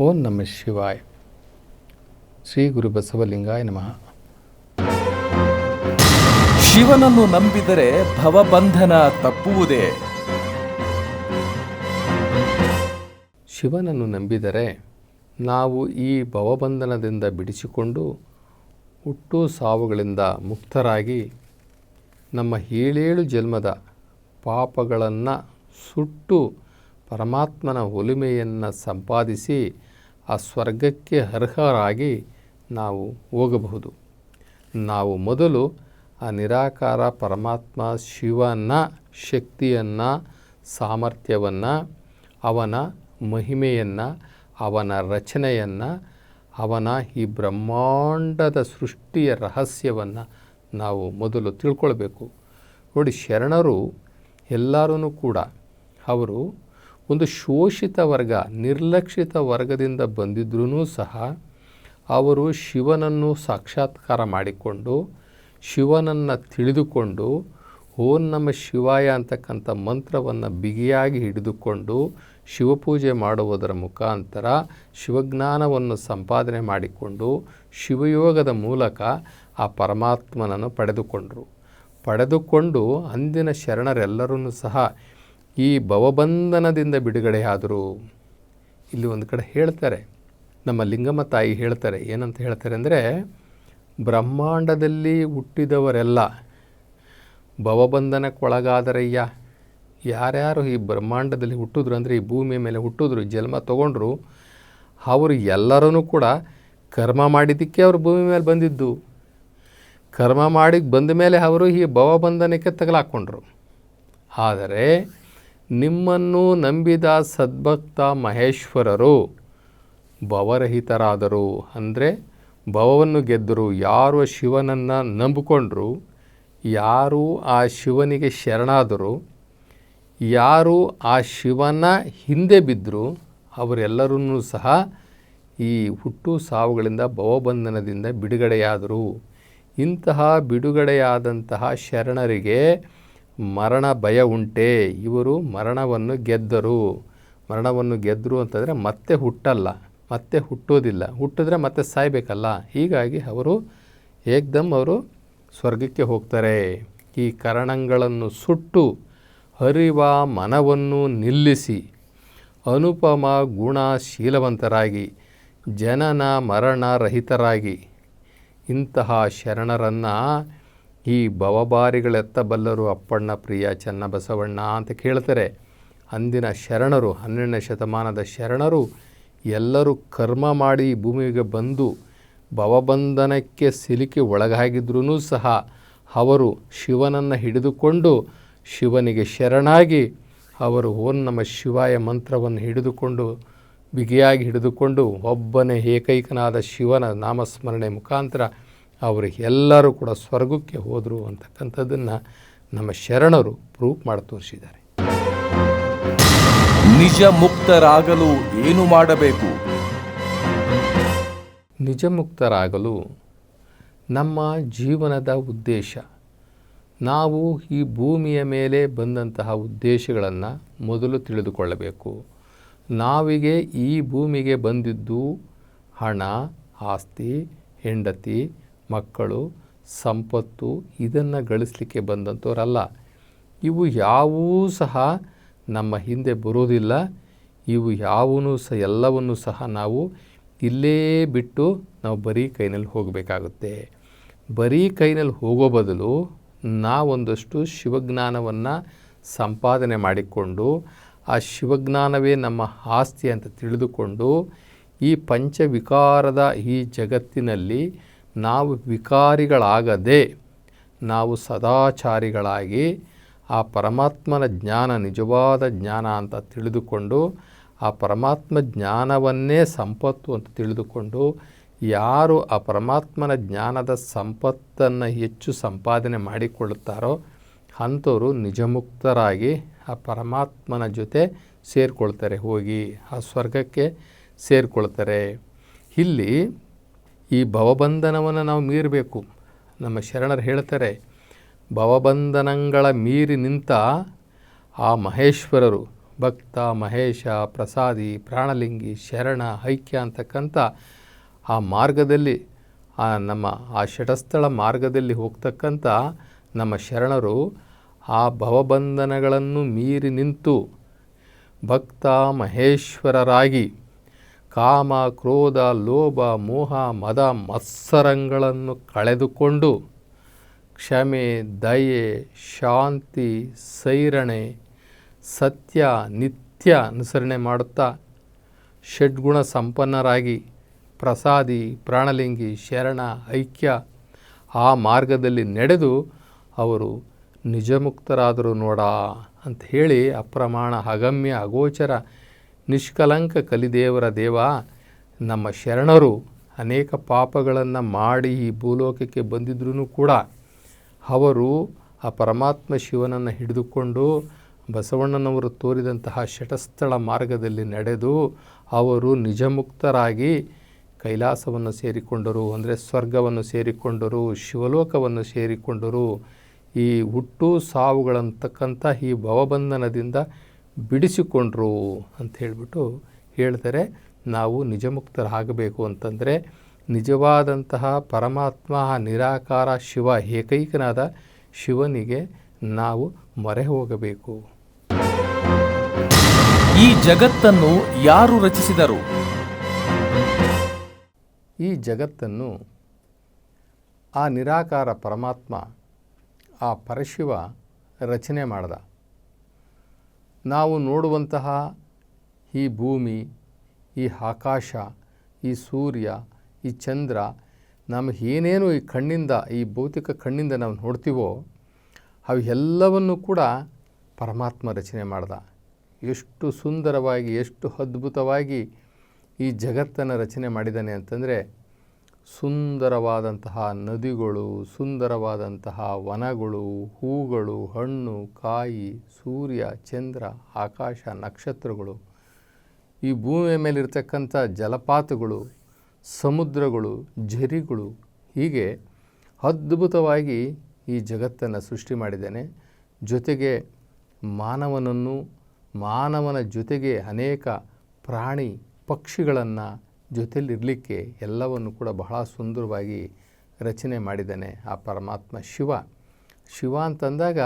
ಓಂ ನಮ ಶಿವಾಯ. ಶ್ರೀ ಗುರು ಬಸವಲಿಂಗಾಯ ನಮಃ. ಶಿವನನ್ನು ನಂಬಿದರೆ ಭವಬಂಧನ ತಪ್ಪುವುದೇ? ಶಿವನನ್ನು ನಂಬಿದರೆ ನಾವು ಈ ಭವಬಂಧನದಿಂದ ಬಿಡಿಸಿಕೊಂಡು ಹುಟ್ಟು ಸಾವುಗಳಿಂದ ಮುಕ್ತರಾಗಿ ನಮ್ಮ ಏಳೇಳು ಜನ್ಮದ ಪಾಪಗಳನ್ನು ಸುಟ್ಟು ಪರಮಾತ್ಮನ ಒಲಿಮೆಯನ್ನು ಸಂಪಾದಿಸಿ ಆ ಸ್ವರ್ಗಕ್ಕೆ ಅರ್ಹರಾಗಿ ನಾವು ಹೋಗಬಹುದು. ನಾವು ಮೊದಲು ಆ ನಿರಾಕಾರ ಪರಮಾತ್ಮ ಶಿವನ ಶಕ್ತಿಯನ್ನು, ಸಾಮರ್ಥ್ಯವನ್ನು, ಅವನ ಮಹಿಮೆಯನ್ನು, ಅವನ ರಚನೆಯನ್ನು, ಅವನ ಈ ಬ್ರಹ್ಮಾಂಡದ ಸೃಷ್ಟಿಯ ರಹಸ್ಯವನ್ನು ನಾವು ಮೊದಲು ತಿಳ್ಕೊಳ್ಬೇಕು. ನೋಡಿ ಶರಣರು ಎಲ್ಲರೂ ಕೂಡ ಅವರು ಒಂದು ಶೋಷಿತ ವರ್ಗ, ನಿರ್ಲಕ್ಷಿತ ವರ್ಗದಿಂದ ಬಂದಿದ್ರೂ ಸಹ ಅವರು ಶಿವನನ್ನು ಸಾಕ್ಷಾತ್ಕಾರ ಮಾಡಿಕೊಂಡು, ಶಿವನನ್ನು ತಿಳಿದುಕೊಂಡು, ಓಂ ನಮ ಶಿವಾಯ ಅಂತಕ್ಕಂಥ ಮಂತ್ರವನ್ನು ಬಿಗಿಯಾಗಿ ಹಿಡಿದುಕೊಂಡು ಶಿವಪೂಜೆ ಮಾಡುವುದರ ಮುಖಾಂತರ ಶಿವಜ್ಞಾನವನ್ನು ಸಂಪಾದನೆ ಮಾಡಿಕೊಂಡು ಶಿವಯೋಗದ ಮೂಲಕ ಆ ಪರಮಾತ್ಮನನ್ನು ಪಡೆದುಕೊಂಡರು. ಪಡೆದುಕೊಂಡು ಅಂದಿನ ಶರಣರೆಲ್ಲರೂ ಸಹ ಈ ಭವಬಂಧನದಿಂದ ಬಿಡುಗಡೆಯಾದರೂ ಇಲ್ಲಿ ಒಂದು ಕಡೆ ಹೇಳ್ತಾರೆ, ನಮ್ಮ ಲಿಂಗಮ್ಮ ತಾಯಿ ಹೇಳ್ತಾರೆ, ಏನಂತ ಹೇಳ್ತಾರೆ ಅಂದರೆ, ಬ್ರಹ್ಮಾಂಡದಲ್ಲಿ ಹುಟ್ಟಿದವರೆಲ್ಲ ಭವಬಂಧನಕ್ಕೊಳಗಾದರಯ್ಯ, ಯಾರ್ಯಾರು ಈ ಬ್ರಹ್ಮಾಂಡದಲ್ಲಿ ಹುಟ್ಟಿದ್ರು ಅಂದರೆ, ಈ ಭೂಮಿಯ ಮೇಲೆ ಹುಟ್ಟಿದ್ರು, ಜನ್ಮ ತಗೊಂಡ್ರು, ಅವರು ಎಲ್ಲರೂ ಕೂಡ ಕರ್ಮ ಮಾಡಿದ್ದಕ್ಕೆ ಅವರು ಭೂಮಿ ಮೇಲೆ ಬಂದಿದ್ದು. ಕರ್ಮ ಮಾಡಿ ಬಂದ ಮೇಲೆ ಅವರು ಈ ಭವಬಂಧನಕ್ಕೆ ತಗಲಾಕ್ಕೊಂಡ್ರು ಆದರೆ ನಿಮ್ಮನ್ನು ನಂಬಿದ ಸದ್ಭಕ್ತ ಮಹೇಶ್ವರರು ಭವರಹಿತರಾದರು. ಅಂದರೆ ಭವವನ್ನು ಗೆದ್ದರು ಯಾರು ಶಿವನನ್ನು ನಂಬಿಕೊಂಡ್ರು? ಯಾರು ಆ ಶಿವನಿಗೆ ಶರಣಾದರು? ಯಾರು ಆ ಶಿವನ ಹಿಂದೆ ಬಿದ್ದರು ಅವರೆಲ್ಲರೂ ಸಹ ಈ ಹುಟ್ಟು ಸಾವುಗಳಿಂದ ಭವಬಂಧನದಿಂದ ಬಿಡುಗಡೆಯಾದರು. ಇಂತಹ ಬಿಡುಗಡೆಯಾದಂತಹ ಶರಣರಿಗೆ ಮರಣ ಭಯ ಉಂಟೆ. ಇವರು ಮರಣವನ್ನು ಗೆದ್ದರು. ಮರಣವನ್ನು ಗೆದ್ದರು ಅಂತಂದರೆ ಮತ್ತೆ ಹುಟ್ಟಲ್ಲ. ಮತ್ತೆ ಹುಟ್ಟೋದಿಲ್ಲ ಹುಟ್ಟಿದ್ರೆ ಮತ್ತೆ ಸಾಯಬೇಕಲ್ಲ. ಹೀಗಾಗಿ ಅವರು ಏಕ್ದಮ್ ಅವರು ಸ್ವರ್ಗಕ್ಕೆ ಹೋಗ್ತಾರೆ. ಈ ಕರಣಗಳನ್ನು ಸುಟ್ಟು ಹರಿವ ಮನವನ್ನು ನಿಲ್ಲಿಸಿ ಅನುಪಮ ಗುಣಶೀಲವಂತರಾಗಿ, ಜನನ ಮರಣ ರಹಿತರಾಗಿ ಇಂತಹ ಶರಣರನ್ನು ಈ ಭವಭಾರಿಗಳೆತ್ತಬಲ್ಲರು ಅಪ್ಪಣ್ಣ, ಪ್ರಿಯ, ಚನ್ನಬಸವಣ್ಣ ಅಂತ ಕೇಳ್ತಾರೆ. ಅಂದಿನ ಶರಣರು, ಹನ್ನೆರಡನೇ ಶತಮಾನದ ಶರಣರು ಎಲ್ಲರೂ ಕರ್ಮ ಮಾಡಿ ಭೂಮಿಗೆ ಬಂದು ಭವಬಂಧನಕ್ಕೆ ಸಿಲುಕಿ ಒಳಗಾಗಿದ್ರೂ ಸಹ ಅವರು ಶಿವನನ್ನು ಹಿಡಿದುಕೊಂಡು ಶಿವನಿಗೆ ಶರಣಾಗಿ ಅವರು ಓಂ ನಮ ಶಿವಾಯ ಮಂತ್ರವನ್ನು ಹಿಡಿದುಕೊಂಡು, ಬಿಗಿಯಾಗಿ ಹಿಡಿದುಕೊಂಡು ಒಬ್ಬನೇ ಏಕೈಕನಾದ ಶಿವನ ನಾಮಸ್ಮರಣೆ ಮುಖಾಂತರ ಅವರು ಎಲ್ಲರೂ ಕೂಡ ಸ್ವರ್ಗಕ್ಕೆ ಹೋದರು ಅಂತಕ್ಕಂಥದ್ದನ್ನು ನಮ್ಮ ಶರಣರು ಪ್ರೂಫ್ ಮಾಡಿ ತೋರಿಸಿದ್ದಾರೆ. ನಿಜ ಮುಕ್ತರಾಗಲು ಏನು ಮಾಡಬೇಕು? ನಿಜ ಮುಕ್ತರಾಗಲು ನಮ್ಮ ಜೀವನದ ಉದ್ದೇಶ. ನಾವು ಈ ಭೂಮಿಯ ಮೇಲೆ ಬಂದಂತಹ ಉದ್ದೇಶಗಳನ್ನು ಮೊದಲು ತಿಳಿದುಕೊಳ್ಳಬೇಕು. ನಾವಿಗೆ ಈ ಭೂಮಿಗೆ ಬಂದಿದ್ದು ಹಣ ಆಸ್ತಿ ಹೆಂಡತಿ ಮಕ್ಕಳು, ಸಂಪತ್ತು ಇದನ್ನು ಗಳಿಸಲಿಕ್ಕೆ ಬಂದಂಥವರಲ್ಲ. ಇವು ಯಾವೂ ಸಹ ನಮ್ಮ ಹಿಂದೆ ಬರೋದಿಲ್ಲ ಇವು ಯಾವೂ ಸಹ ಎಲ್ಲವನ್ನೂ ಸಹ ನಾವು ಇಲ್ಲೇ ಬಿಟ್ಟು ನಾವು ಬರೀ ಕೈನಲ್ಲಿ ಹೋಗಬೇಕಾಗುತ್ತೆ. ಬರೀ ಕೈನಲ್ಲಿ ಹೋಗೋ ಬದಲು ನಾವೊಂದಷ್ಟು ಶಿವಜ್ಞಾನವನ್ನು ಸಂಪಾದನೆ ಮಾಡಿಕೊಂಡು, ಆ ಶಿವಜ್ಞಾನವೇ ನಮ್ಮ ಆಸ್ತಿ ಅಂತ ತಿಳಿದುಕೊಂಡು, ಈ ಪಂಚವಿಕಾರದ ಈ ಜಗತ್ತಿನಲ್ಲಿ ನಾವು ವಿಕಾರಿಗಳಾಗದೆ, ನಾವು ಸದಾಚಾರಿಗಳಾಗಿ ಆ ಪರಮಾತ್ಮನ ಜ್ಞಾನ, ನಿಜವಾದ ಜ್ಞಾನ ಅಂತ ತಿಳಿದುಕೊಂಡು, ಆ ಪರಮಾತ್ಮ ಜ್ಞಾನವನ್ನೇ ಸಂಪತ್ತು ಅಂತ ತಿಳಿದುಕೊಂಡು, ಯಾರು ಆ ಪರಮಾತ್ಮನ ಜ್ಞಾನದ ಸಂಪತ್ತನ್ನು ಹೆಚ್ಚು ಸಂಪಾದನೆ ಮಾಡಿಕೊಳ್ಳುತ್ತಾರೋ ಅಂಥವರು ನಿಜಮುಕ್ತರಾಗಿ ಆ ಪರಮಾತ್ಮನ ಜೊತೆ ಸೇರಿಕೊಳ್ತಾರೆ, ಹೋಗಿ ಆ ಸ್ವರ್ಗಕ್ಕೆ ಸೇರಿಕೊಳ್ತಾರೆ. ಇಲ್ಲಿ ಈ ಭವಬಂಧನವನ್ನು ನಾವು ಮೀರಬೇಕು. ನಮ್ಮ ಶರಣರು ಹೇಳ್ತಾರೆ, ಭವಬಂಧನಗಳ ಮೀರಿ ನಿಂತ ಆ ಮಹೇಶ್ವರರು, ಭಕ್ತ, ಮಹೇಶ, ಪ್ರಸಾದಿ, ಪ್ರಾಣಲಿಂಗಿ, ಶರಣ, ಐಕ್ಯ ಅಂತಕ್ಕಂಥ ಆ ಮಾರ್ಗದಲ್ಲಿ, ಆ ನಮ್ಮ ಆ ಷಟಸ್ಥಳ ಮಾರ್ಗದಲ್ಲಿ ಹೋಗ್ತಕ್ಕಂಥ ನಮ್ಮ ಶರಣರು ಆ ಭವಬಂಧನಗಳನ್ನು ಮೀರಿ ನಿಂತು ಭಕ್ತ, ಮಹೇಶ್ವರರಾಗಿ ಕಾಮ, ಕ್ರೋಧ, ಲೋಭ, ಮೋಹ, ಮದ, ಮತ್ಸರಗಳನ್ನು ಕಳೆದುಕೊಂಡು ಕ್ಷಮೆ, ದಯೆ, ಶಾಂತಿ, ಸೈರಣೆ, ಸತ್ಯ, ನಿತ್ಯ ಅನುಸರಣೆ ಮಾಡುತ್ತಾ ಷಡ್ಗುಣ ಸಂಪನ್ನರಾಗಿ ಪ್ರಸಾದಿ, ಪ್ರಾಣಲಿಂಗಿ, ಶರಣ, ಐಕ್ಯ ಆ ಮಾರ್ಗದಲ್ಲಿ ನಡೆದು ಅವರು ನಿಜಮುಕ್ತರಾದರು ನೋಡ ಅಂತ ಹೇಳಿ ಅಪ್ರಮಾಣ, ಅಗಮ್ಯ, ಅಗೋಚರ ನಿಷ್ಕಲಂಕ ಕಲಿದೇವರ ದೇವ, ನಮ್ಮ ಶರಣರು ಅನೇಕ ಪಾಪಗಳನ್ನು ಮಾಡಿ ಈ ಭೂಲೋಕಕ್ಕೆ ಬಂದಿದ್ರೂ ಕೂಡ ಅವರು ಆ ಪರಮಾತ್ಮ ಶಿವನನ್ನು ಹಿಡಿದುಕೊಂಡು ಬಸವಣ್ಣನವರು ತೋರಿದಂತಹ ಶಟಸ್ಥಳ ಮಾರ್ಗದಲ್ಲಿ ನಡೆದು ಅವರು ನಿಜಮುಕ್ತರಾಗಿ ಕೈಲಾಸವನ್ನು ಸೇರಿಕೊಂಡರು, ಅಂದರೆ ಸ್ವರ್ಗವನ್ನು ಸೇರಿಕೊಂಡರು, ಶಿವಲೋಕವನ್ನು ಸೇರಿಕೊಂಡರು. ಈ ಹುಟ್ಟು ಸಾವುಗಳಂತಕ್ಕಂಥ ಈ ಭವಬಂಧನದಿಂದ ಬಿಡಿಸಿಕೊಂಡ್ರು ಅಂತ ಹೇಳಿಬಿಟ್ಟು ಹೇಳ್ತಾರೆ. ನಾವು ನಿಜಮುಕ್ತರಾಗಬೇಕು ಅಂತಂದರೆ ನಿಜವಾದಂತಹ ಪರಮಾತ್ಮ ನಿರಾಕಾರ ಶಿವ ಏಕೈಕನಾದ ಶಿವನಿಗೆ ನಾವು ಮೊರೆ ಹೋಗಬೇಕು. ಈ ಜಗತ್ತನ್ನು ಯಾರು ರಚಿಸಿದರು? ಈ ಜಗತ್ತನ್ನು ಆ ನಿರಾಕಾರ ಪರಮಾತ್ಮ ಆ ಪರಶಿವ ರಚನೆ ಮಾಡ್ದ. ನಾವು ನೋಡುವಂತಹ ಈ ಭೂಮಿ, ಈ ಆಕಾಶ, ಈ ಸೂರ್ಯ, ಈ ಚಂದ್ರ ನಮಗೆ ಏನೇನು ಈ ಕಣ್ಣಿಂದ, ಈ ಭೌತಿಕ ಕಣ್ಣಿಂದ ನಾವು ನೋಡ್ತೀವೋ, ಅವು ಎಲ್ಲವನ್ನು ಕೂಡ ಪರಮಾತ್ಮ ರಚನೆ ಮಾಡ್ದ. ಎಷ್ಟು ಸುಂದರವಾಗಿ, ಎಷ್ಟು ಅದ್ಭುತವಾಗಿ ಈ ಜಗತ್ತನ್ನು ರಚನೆ ಮಾಡಿದ್ದಾನೆ ಅಂತಂದರೆ ಸುಂದರವಾದಂತಹ ನದಿಗಳು, ಸುಂದರವಾದಂತಹ ವನಗಳು, ಹೂಗಳು, ಹಣ್ಣು, ಕಾಯಿ, ಸೂರ್ಯ, ಚಂದ್ರ, ಆಕಾಶ, ನಕ್ಷತ್ರಗಳು. ಈ ಭೂಮಿಯ ಮೇಲಿರ್ತಕ್ಕಂಥ ಜಲಪಾತಗಳು, ಸಮುದ್ರಗಳು, ಝರಿಗಳು ಹೀಗೆ ಅದ್ಭುತವಾಗಿ ಈ ಜಗತ್ತನ್ನು ಸೃಷ್ಟಿ ಮಾಡಿದ್ದೇನೆ. ಜೊತೆಗೆ ಮಾನವನನ್ನು, ಮಾನವನ ಜೊತೆಗೆ ಅನೇಕ ಪ್ರಾಣಿ ಪಕ್ಷಿಗಳನ್ನು ಜೊತೆಲಿರಲಿಕ್ಕೆ ಎಲ್ಲವನ್ನು ಕೂಡ ಬಹಳ ಸುಂದರವಾಗಿ ರಚನೆ ಮಾಡಿದ್ದಾನೆ ಆ ಪರಮಾತ್ಮ ಶಿವ. ಶಿವ ಅಂತಂದಾಗ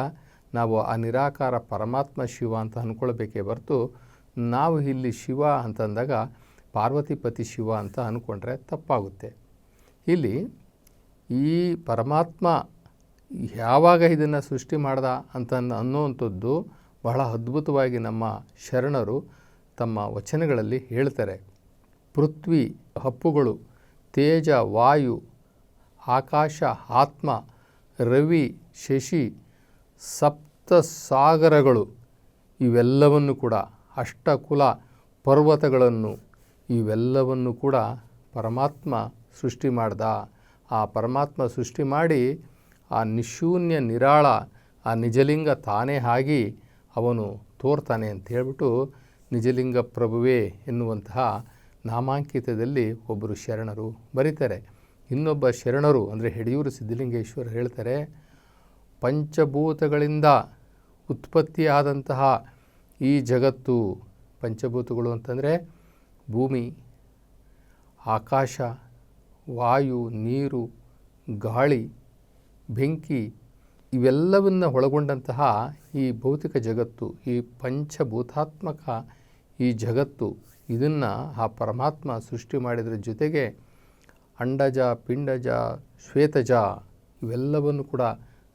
ನಾವು ಆ ನಿರಾಕಾರ ಪರಮಾತ್ಮ ಶಿವ ಅಂತ ಅಂದ್ಕೊಳ್ಬೇಕೇ ಹೊರತು ನಾವು ಇಲ್ಲಿ ಶಿವ ಅಂತಂದಾಗ ಪಾರ್ವತಿಪತಿ ಶಿವ ಅಂತ ಅಂದ್ಕೊಂಡ್ರೆ ತಪ್ಪಾಗುತ್ತೆ. ಇಲ್ಲಿ ಈ ಪರಮಾತ್ಮ ಯಾವಾಗ ಇದನ್ನು ಸೃಷ್ಟಿ ಮಾಡ್ದ ಅಂತ ಅನ್ನೋವಂಥದ್ದು ಬಹಳ ಅದ್ಭುತವಾಗಿ ನಮ್ಮ ಶರಣರು ತಮ್ಮ ವಚನಗಳಲ್ಲಿ ಹೇಳ್ತಾರೆ. ಪೃಥ್ವಿ ಹಪ್ಪುಗಳು, ತೇಜ, ವಾಯು, ಆಕಾಶ, ಆತ್ಮ, ರವಿ, ಶಶಿ ಸಪ್ತ ಸಾಗರಗಳು ಇವೆಲ್ಲವನ್ನು ಕೂಡ ಅಷ್ಟಕುಲ ಪರ್ವತಗಳನ್ನು ಇವೆಲ್ಲವನ್ನು ಕೂಡ ಪರಮಾತ್ಮ ಸೃಷ್ಟಿ ಮಾಡ್ದ. ಆ ಪರಮಾತ್ಮ ಸೃಷ್ಟಿ ಮಾಡಿ ಆ ನಿಶೂನ್ಯ ನಿರಾಳ, ಆ ನಿಜಲಿಂಗ ತಾನೇ ಆಗಿ ಅವನು ತೋರ್ತಾನೆ ಅಂತ ಹೇಳ್ಬಿಟ್ಟು ನಿಜಲಿಂಗ ಪ್ರಭುವೇ ಎನ್ನುವಂತಹ ನಾಮಾಂಕಿತದಲ್ಲಿ ಒಬ್ಬರು ಶರಣರು ಬರೀತಾರೆ. ಇನ್ನೊಬ್ಬ ಶರಣರು ಅಂದರೆ ಹೆಡಿಯೂರು ಸಿದ್ಧಲಿಂಗೇಶ್ವರ್ ಹೇಳ್ತಾರೆ, ಪಂಚಭೂತಗಳಿಂದ ಉತ್ಪತ್ತಿಯಾದಂತಹ ಈ ಜಗತ್ತು ಪಂಚಭೂತಗಳು ಅಂತಂದರೆ ಭೂಮಿ, ಆಕಾಶ, ವಾಯು, ನೀರು, ಗಾಳಿ, ಬೆಂಕಿ ಇವೆಲ್ಲವನ್ನು ಒಳಗೊಂಡಂತಹ ಈ ಭೌತಿಕ ಜಗತ್ತು, ಈ ಪಂಚಭೂತಾತ್ಮಕ ಈ ಜಗತ್ತು ಇದನ್ನು ಆ ಪರಮಾತ್ಮ ಸೃಷ್ಟಿ ಮಾಡಿದ್ರ ಜೊತೆಗೆ ಅಂಡಜ, ಪಿಂಡಜ, ಶ್ವೇತಜ ಇವೆಲ್ಲವನ್ನು ಕೂಡ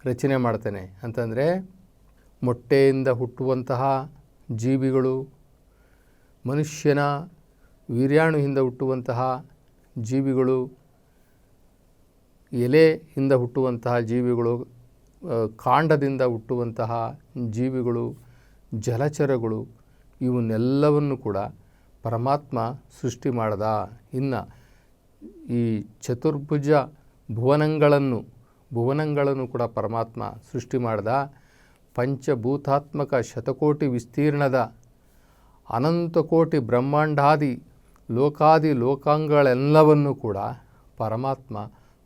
ರಚನೆ ಮಾಡ್ತಾನೆ. ಅಂತಂದರೆ ಮೊಟ್ಟೆಯಿಂದ ಹುಟ್ಟುವಂತಹ ಜೀವಿಗಳು, ಮನುಷ್ಯನ ವೀರ್ಯಾಣುವಿಂದ ಹುಟ್ಟುವಂತಹ ಜೀವಿಗಳು, ಎಲೆಯಿಂದ ಹುಟ್ಟುವಂತಹ ಜೀವಿಗಳು ಕಾಂಡದಿಂದ ಹುಟ್ಟುವಂತಹ ಜೀವಿಗಳು, ಜಲಚರಗಳು, ಇವನ್ನೆಲ್ಲವನ್ನು ಕೂಡ ಪರಮಾತ್ಮ ಸೃಷ್ಟಿ ಮಾಡ್ದ. ಇನ್ನು ಈ ಚತುರ್ಭುಜ ಭುವನಗಳನ್ನು ಭುವನಗಳನ್ನು ಕೂಡ ಪರಮಾತ್ಮ ಸೃಷ್ಟಿ ಮಾಡ್ದ. ಪಂಚಭೂತಾತ್ಮಕ ಶತಕೋಟಿ ವಿಸ್ತೀರ್ಣದ ಅನಂತಕೋಟಿ ಬ್ರಹ್ಮಾಂಡಾದಿ ಲೋಕಾದಿ ಲೋಕಾಂಗಗಳೆಲ್ಲವನ್ನು ಕೂಡ ಪರಮಾತ್ಮ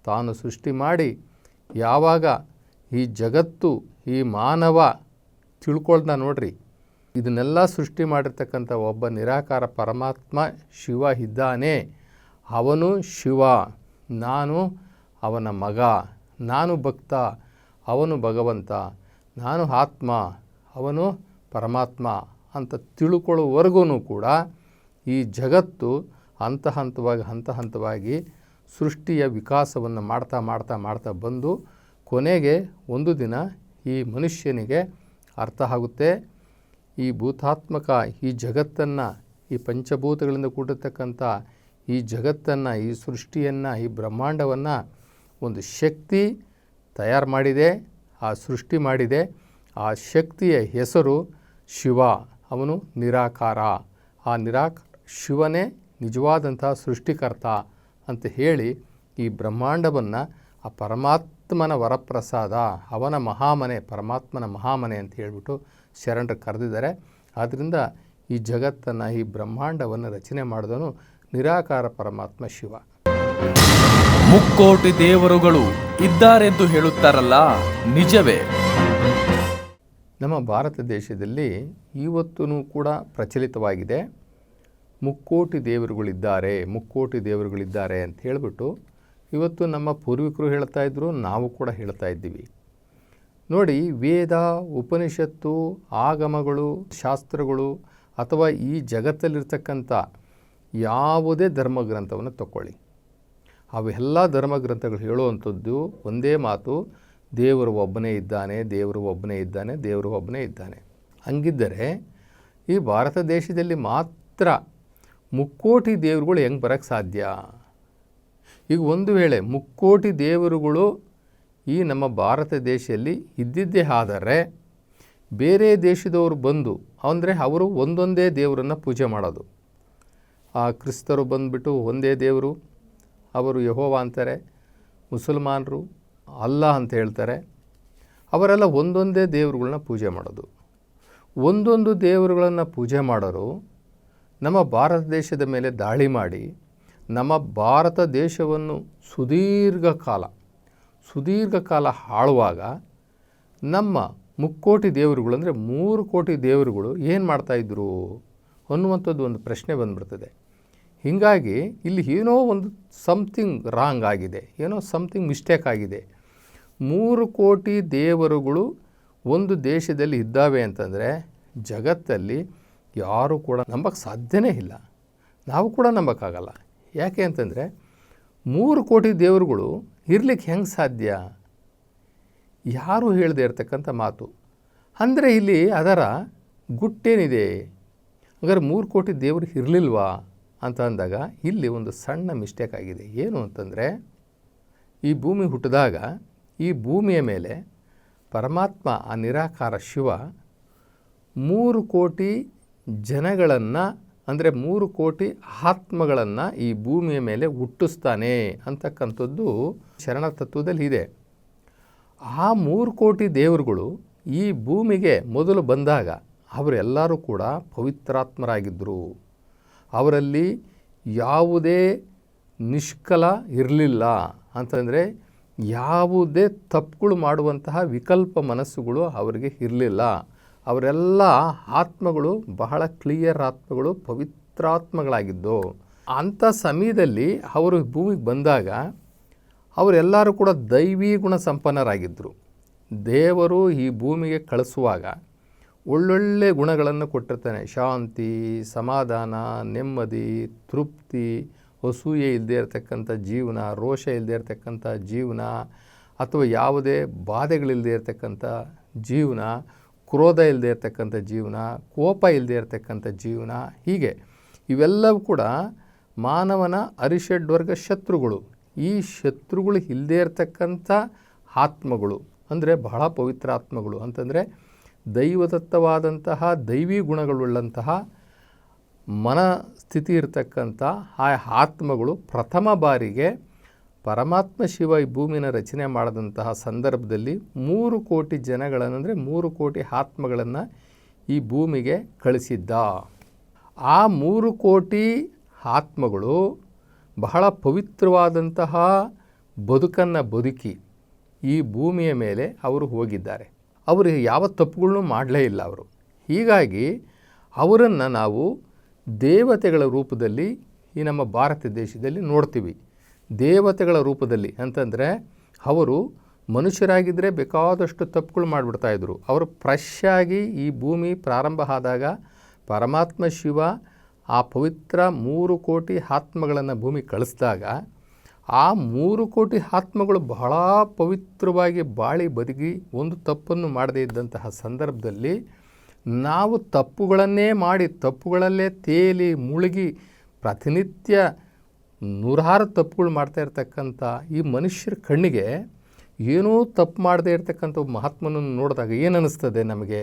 ತಾನು ಸೃಷ್ಟಿ ಮಾಡಿ. ಯಾವಾಗ ಈ ಜಗತ್ತು, ಈ ಮಾನವ ತಿಳ್ಕೊಳ್ದ ನೋಡ್ರಿ. ಇದನ್ನೆಲ್ಲ ಸೃಷ್ಟಿ ಮಾಡಿರ್ತಕ್ಕಂಥ ಒಬ್ಬ ನಿರಾಕಾರ ಪರಮಾತ್ಮ ಶಿವ ಇದ್ದಾನೆ. ಅವನು ಶಿವ, ನಾನು ಅವನ ಮಗ, ನಾನು ಭಕ್ತ, ಅವನು ಭಗವಂತ, ನಾನು ಆತ್ಮ, ಅವನು ಪರಮಾತ್ಮ ಅಂತ ತಿಳ್ಕೊಳ್ಳೋವರೆಗೂ ಕೂಡ ಈ ಜಗತ್ತು ಹಂತ ಹಂತವಾಗಿ ಹಂತ ಹಂತವಾಗಿ ಸೃಷ್ಟಿಯ ವಿಕಾಸವನ್ನು ಮಾಡ್ತಾ ಮಾಡ್ತಾ ಮಾಡ್ತಾ ಬಂದು ಕೊನೆಗೆ ಒಂದು ದಿನ ಈ ಮನುಷ್ಯನಿಗೆ ಅರ್ಥ ಆಗುತ್ತೆ. ಈ ಭೂತಾತ್ಮಕ, ಈ ಜಗತ್ತನ್ನು, ಈ ಪಂಚಭೂತಗಳಿಂದ ಕೂಡಿರ್ತಕ್ಕಂಥ ಈ ಜಗತ್ತನ್ನು, ಈ ಸೃಷ್ಟಿಯನ್ನು, ಈ ಬ್ರಹ್ಮಾಂಡವನ್ನು ಒಂದು ಶಕ್ತಿ ತಯಾರು ಮಾಡಿದೆ, ಆ ಸೃಷ್ಟಿ ಮಾಡಿದೆ. ಆ ಶಕ್ತಿಯ ಹೆಸರು ಶಿವ, ಅವನು ನಿರಾಕಾರ. ಆ ನಿರಾಕ, ಶಿವನೇ ನಿಜವಾದಂಥ ಸೃಷ್ಟಿಕರ್ತ ಅಂತ ಹೇಳಿ ಈ ಬ್ರಹ್ಮಾಂಡವನ್ನು ಆ ಪರಮಾತ್ಮನ ವರಪ್ರಸಾದ, ಅವನ ಮಹಾಮನೆ, ಪರಮಾತ್ಮನ ಮಹಾಮನೆ ಅಂತ ಹೇಳಿಬಿಟ್ಟು ಶರಣರು ಕರೆದಿದ್ದಾರೆ. ಆದ್ದರಿಂದ ಈ ಜಗತ್ತನ್ನು ಈ ಬ್ರಹ್ಮಾಂಡವನ್ನು ರಚನೆ ಮಾಡಿದವನು ನಿರಾಕಾರ ಪರಮಾತ್ಮ ಶಿವ. ಮುಕ್ಕೋಟಿ ದೇವರುಗಳು ಇದ್ದಾರೆಂದು ಹೇಳುತ್ತಾರಲ್ಲ ನಿಜವೇ? ನಮ್ಮ ಭಾರತ ದೇಶದಲ್ಲಿ ಇವತ್ತೂ ಕೂಡ ಪ್ರಚಲಿತವಾಗಿದೆ. ಮುಕ್ಕೋಟಿ ದೇವರುಗಳಿದ್ದಾರೆ ಮುಕ್ಕೋಟಿ ದೇವರುಗಳಿದ್ದಾರೆ ಅಂತ ಹೇಳಿಬಿಟ್ಟು ಇವತ್ತು ನಮ್ಮ ಪೂರ್ವಿಕರು ಹೇಳ್ತಾ ಇದ್ದರು ನಾವು ಕೂಡ ಹೇಳ್ತಾ ಇದ್ದೀವಿ. ನೋಡಿ ವೇದ, ಉಪನಿಷತ್ತು, ಆಗಮಗಳು, ಶಾಸ್ತ್ರಗಳು ಅಥವಾ ಈ ಜಗತ್ತಲ್ಲಿರ್ತಕ್ಕಂಥ ಯಾವುದೇ ಧರ್ಮಗ್ರಂಥವನ್ನು ತಕ್ಕೊಳ್ಳಿ. ಅವೆಲ್ಲ ಧರ್ಮಗ್ರಂಥಗಳು ಹೇಳುವಂಥದ್ದು ಒಂದೇ ಮಾತು, ದೇವರು ಒಬ್ಬನೇ ಇದ್ದಾನೆ, ದೇವರು ಒಬ್ಬನೇ ಇದ್ದಾನೆ, ದೇವರು ಒಬ್ಬನೇ ಇದ್ದಾನೆ. ಹಂಗಿದ್ದರೆ ಈ ಭಾರತ ದೇಶದಲ್ಲಿ ಮಾತ್ರ ಮುಕ್ಕೋಟಿ ದೇವರುಗಳು ಹೆಂಗೆ ಬರೋಕ್ಕೆ ಸಾಧ್ಯ? ಈಗ ಒಂದು ವೇಳೆ ಮುಕ್ಕೋಟಿ ದೇವರುಗಳು ಈ ನಮ್ಮ ಭಾರತ ದೇಶದಲ್ಲಿ ಇದ್ದಿದ್ದೇ ಆದರೆ ಬೇರೆ ದೇಶದವರು ಬಂದು, ಅಂದರೆ ಅವರು ಒಂದೊಂದೇ ದೇವರನ್ನು ಪೂಜೆ ಮಾಡೋದು. ಆ ಕ್ರಿಸ್ತರು ಬಂದುಬಿಟ್ಟು ಒಂದೇ ದೇವರು, ಅವರು ಯಹೋವ ಅಂತಾರೆ, ಮುಸಲ್ಮಾನರು ಅಲ್ಲ ಅಂತ ಹೇಳ್ತಾರೆ. ಅವರೆಲ್ಲ ಒಂದೊಂದೇ ದೇವರುಗಳನ್ನ ಪೂಜೆ ಮಾಡೋದು. ಒಂದೊಂದು ದೇವರುಗಳನ್ನು ಪೂಜೆ ಮಾಡೋರು ನಮ್ಮ ಭಾರತ ದೇಶದ ಮೇಲೆ ದಾಳಿ ಮಾಡಿ, ನಮ್ಮ ಭಾರತ ದೇಶವನ್ನು ಸುದೀರ್ಘ ಕಾಲ ಸುದೀರ್ಘ ಕಾಲ ಹಾಳುವಾಗ ನಮ್ಮ ಮುಕ್ಕೋಟಿ ದೇವರುಗಳು ಅಂದರೆ ಮೂರು ಕೋಟಿ ದೇವರುಗಳು ಏನು ಮಾಡ್ತಾಯಿದ್ರು ಅನ್ನುವಂಥದ್ದು ಒಂದು ಪ್ರಶ್ನೆ ಬಂದುಬಿಡ್ತದೆ. ಹೀಗಾಗಿ ಇಲ್ಲಿ ಏನೋ ಒಂದು ಸಮ್ಥಿಂಗ್ ರಾಂಗ್ ಆಗಿದೆ, ಏನೋ ಸಮ್ಥಿಂಗ್ ಮಿಸ್ಟೇಕ್ ಆಗಿದೆ. ಮೂರು ಕೋಟಿ ದೇವರುಗಳು ಒಂದು ದೇಶದಲ್ಲಿ ಇದ್ದಾವೆ ಅಂತಂದರೆ ಜಗತ್ತಲ್ಲಿ ಯಾರೂ ಕೂಡ ನಂಬಕ್ಕೆ ಸಾಧ್ಯನೇ ಇಲ್ಲ. ನಾವು ಕೂಡ ನಂಬಕ್ಕಾಗಲ್ಲ. ಯಾಕೆ ಅಂತಂದರೆ ಮೂರು ಕೋಟಿ ದೇವರುಗಳು ಇರ್ಲಿಕ್ಕೆ ಹೆಂಗೆ ಸಾಧ್ಯ? ಯಾರು ಹೇಳದೆ ಇರ್ತಕ್ಕಂಥ ಮಾತು. ಅಂದರೆ ಇಲ್ಲಿ ಅದರ ಗುಟ್ಟೇನಿದೆ? ಹಾಗಾದ್ರೆ ಮೂರು ಕೋಟಿ ದೇವರು ಇರಲಿಲ್ವಾ ಅಂತ ಅಂದಾಗ ಇಲ್ಲಿ ಒಂದು ಸಣ್ಣ ಮಿಸ್ಟೇಕ್ ಆಗಿದೆ. ಏನು ಅಂತಂದರೆ, ಈ ಭೂಮಿ ಹುಟ್ಟಿದಾಗ ಈ ಭೂಮಿಯ ಮೇಲೆ ಪರಮಾತ್ಮ, ಆ ನಿರಾಕಾರ ಶಿವ ಮೂರು ಕೋಟಿ ಜನಗಳನ್ನು ಅಂದರೆ ಮೂರು ಕೋಟಿ ಆತ್ಮಗಳನ್ನು ಈ ಭೂಮಿಯ ಮೇಲೆ ಹುಟ್ಟಿಸ್ತಾನೆ ಅಂತಕ್ಕಂಥದ್ದು ಶರಣ ತತ್ವದಲ್ಲಿ ಇದೆ. ಆ ಮೂರು ಕೋಟಿ ದೇವರುಗಳು ಈ ಭೂಮಿಗೆ ಮೊದಲು ಬಂದಾಗ ಅವರೆಲ್ಲರೂ ಕೂಡ ಪವಿತ್ರಾತ್ಮರಾಗಿದ್ದರು ಅವರಲ್ಲಿ ಯಾವುದೇ ನಿಷ್ಕಲ ಇರಲಿಲ್ಲ ಅಂತಂದರೆ ಯಾವುದೇ ತಪ್ಪುಗಳು ಮಾಡುವಂತಹ ವಿಕಲ್ಪ ಮನಸ್ಸುಗಳು ಅವರಿಗೆ ಇರಲಿಲ್ಲ. ಅವರೆಲ್ಲ ಆತ್ಮಗಳು ಬಹಳ ಕ್ಲಿಯರ್ ಆತ್ಮಗಳು, ಪವಿತ್ರಾತ್ಮಗಳಾಗಿದ್ದು, ಅಂಥ ಸಮಯದಲ್ಲಿ ಅವರು ಭೂಮಿಗೆ ಬಂದಾಗ ಅವರೆಲ್ಲರೂ ಕೂಡ ದೈವಿ ಗುಣ ಸಂಪನ್ನರಾಗಿದ್ದರು ದೇವರು ಈ ಭೂಮಿಗೆ ಕಳಿಸುವಾಗ ಒಳ್ಳೊಳ್ಳೆ ಗುಣಗಳನ್ನು ಕೊಟ್ಟಿರ್ತಾನೆ. ಶಾಂತಿ, ಸಮಾಧಾನ, ನೆಮ್ಮದಿ, ತೃಪ್ತಿ, ಹಸೂಯೆ ಇಲ್ಲದೆ ಇರತಕ್ಕಂಥ ಜೀವನ, ರೋಷ ಇಲ್ಲದೆ ಇರತಕ್ಕಂಥ ಜೀವನ, ಅಥವಾ ಯಾವುದೇ ಬಾಧೆಗಳಿಲ್ಲದೆ ಇರತಕ್ಕಂಥ ಜೀವನ ಕ್ರೋಧ ಇಲ್ಲದೆ ಇರತಕ್ಕಂಥ ಜೀವನ, ಕೋಪ ಇಲ್ಲದೆ ಇರತಕ್ಕಂಥ ಜೀವನ, ಹೀಗೆ ಇವೆಲ್ಲವೂ ಕೂಡ ಮಾನವನ ಅರಿಷಡ್ವರ್ಗ ಶತ್ರುಗಳು. ಈ ಶತ್ರುಗಳು ಇಲ್ಲದೆ ಇರತಕ್ಕಂಥ ಆತ್ಮಗಳು, ಅಂದರೆ ಬಹಳ ಪವಿತ್ರ ಆತ್ಮಗಳು ಅಂತಂದರೆ ದೈವದತ್ತವಾದಂತಹ, ದೈವಿ ಗುಣಗಳುಳ್ಳಂತಹ ಮನಸ್ಥಿತಿ ಇರತಕ್ಕಂಥ ಆ ಆತ್ಮಗಳು ಪ್ರಥಮ ಬಾರಿಗೆ ಪರಮಾತ್ಮ ಶಿವ ಈ ಭೂಮಿನ ರಚನೆ ಮಾಡಿದಂತಹ ಸಂದರ್ಭದಲ್ಲಿ ಮೂರು ಕೋಟಿ ಜನಗಳನ್ನು ಅಂದರೆ ಮೂರು ಕೋಟಿ ಆತ್ಮಗಳನ್ನು ಈ ಭೂಮಿಗೆ ಕಳಿಸಿದ್ದ. ಆ ಮೂರು ಕೋಟಿ ಆತ್ಮಗಳು ಬಹಳ ಪವಿತ್ರವಾದಂತಹ ಬದುಕನ್ನು ಬದುಕಿ ಈ ಭೂಮಿಯ ಮೇಲೆ ಅವರು ಹೋಗಿದ್ದಾರೆ. ಅವರು ಯಾವ ತಪ್ಪುಗಳನ್ನೂ ಮಾಡಲೇ ಇಲ್ಲ ಅವರು. ಹೀಗಾಗಿ ಅವರನ್ನು ನಾವು ದೇವತೆಗಳ ರೂಪದಲ್ಲಿ ಈ ನಮ್ಮ ಭಾರತ ದೇಶದಲ್ಲಿ ನೋಡ್ತೀವಿ. ದೇವತೆಗಳ ರೂಪದಲ್ಲಿ ಅಂತಂದರೆ ಅವರು ಮನುಷ್ಯರಾಗಿದ್ದರೆ ಬೇಕಾದಷ್ಟು ತಪ್ಪುಗಳು ಮಾಡಿಬಿಡ್ತಾಯಿದ್ರು ಅವರು ಫ್ರೆಶ್ ಈ ಭೂಮಿ ಪ್ರಾರಂಭ ಆದಾಗ ಪರಮಾತ್ಮ ಶಿವ ಆ ಪವಿತ್ರ ಮೂರು ಕೋಟಿ ಆತ್ಮಗಳನ್ನು ಭೂಮಿ ಕಳಿಸಿದಾಗ ಆ ಮೂರು ಕೋಟಿ ಆತ್ಮಗಳು ಬಹಳ ಪವಿತ್ರವಾಗಿ ಬಾಳಿ ಬದುಕಿ ಒಂದು ತಪ್ಪನ್ನು ಮಾಡದೇ ಇದ್ದಂತಹ ಸಂದರ್ಭದಲ್ಲಿ ನಾವು ತಪ್ಪುಗಳನ್ನೇ ಮಾಡಿ ತಪ್ಪುಗಳಲ್ಲೇ ತೇಲಿ ಮುಳುಗಿ ಪ್ರತಿನಿತ್ಯ ನೂರಾರು ತಪ್ಪುಗಳು ಮಾಡ್ತಾ ಇರ್ತಕ್ಕಂಥ ಈ ಮನುಷ್ಯರ ಕಣ್ಣಿಗೆ ಏನೂ ತಪ್ಪು ಮಾಡದೇ ಇರ್ತಕ್ಕಂಥ ಒಬ್ಬ ಮಹಾತ್ಮನನ್ನು ನೋಡಿದಾಗ ಏನು ಅನ್ನಿಸ್ತದೆ ನಮಗೆ?